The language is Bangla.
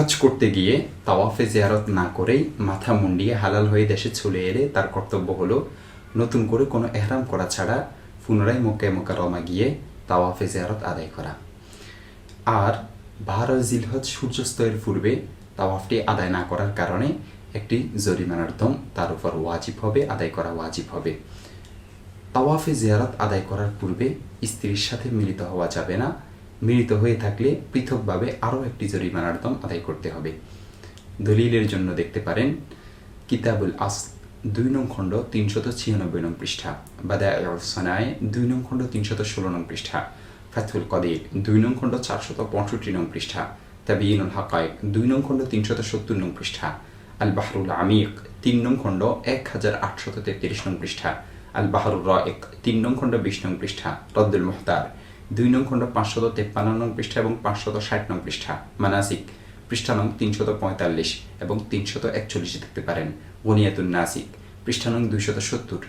হজ করতে গিয়ে তাওয়াফে জিয়ারত না করেই মাথা মুন্ডিয়ে হালাল হয়ে দেশে চলে এলে তার কর্তব্য হলো নতুন করে কোনো এহরাম করা ছাড়া পুনরায় মক্কে মোকারমা গিয়ে তাওয়াফে জিয়ারত আদায় করা। আর বারো জিলহজ সূর্যাস্তয়ের পূর্বে তাওয়াফটি আদায় না করার কারণে একটি জরিমানার দম তার উপর ওয়াজিব হবে, আদায় করা ওয়াজিব হবে। তাওয়াফে জিয়ারত আদায় করার পূর্বে স্ত্রীর সাথে মিলিত হওয়া যাবে না। মিলিত হয়ে থাকলে পৃথকভাবে আরও একটি জরিমানার দম আদায় করতে হবে। দলিলের জন্য দেখতে পারেন, কিতাবুল আস দুই নং খণ্ড তিনশত ছিয়ানব্বই নং পৃষ্ঠা বাদা দুই নং খণ্ড তিনশত ষোলো নং পৃষ্ঠা ফাথুল কদির, দুই নং খণ্ড চারশত পঁয়ষট্টি নং পৃষ্ঠা তাবিনুল হাকাইক দুই নং খণ্ড তিনশত সত্তর নং পৃষ্ঠা আল বাহরুল আমিক, তিন নং খণ্ড এক হাজার আটশত তেত্রিশ নং পৃষ্ঠা আল বাহরুর রায়েক, তিন নং খণ্ড বিশ নং পৃষ্ঠা, রদ্দুল মুহতার দুই নং খণ্ড পাঁচশত তেপ্পান্ন নং পৃষ্ঠা এবং পাঁচশত ষাট নং পৃষ্ঠা, মানাসিক, পৃষ্ঠা নং তিনশত পঁয়তাল্লিশ এবং তিনশত একচল্লিশে দেখতে পারেন। গনিয়াতুন নাসিক, পৃষ্ঠা নং দুইশত সত্তর।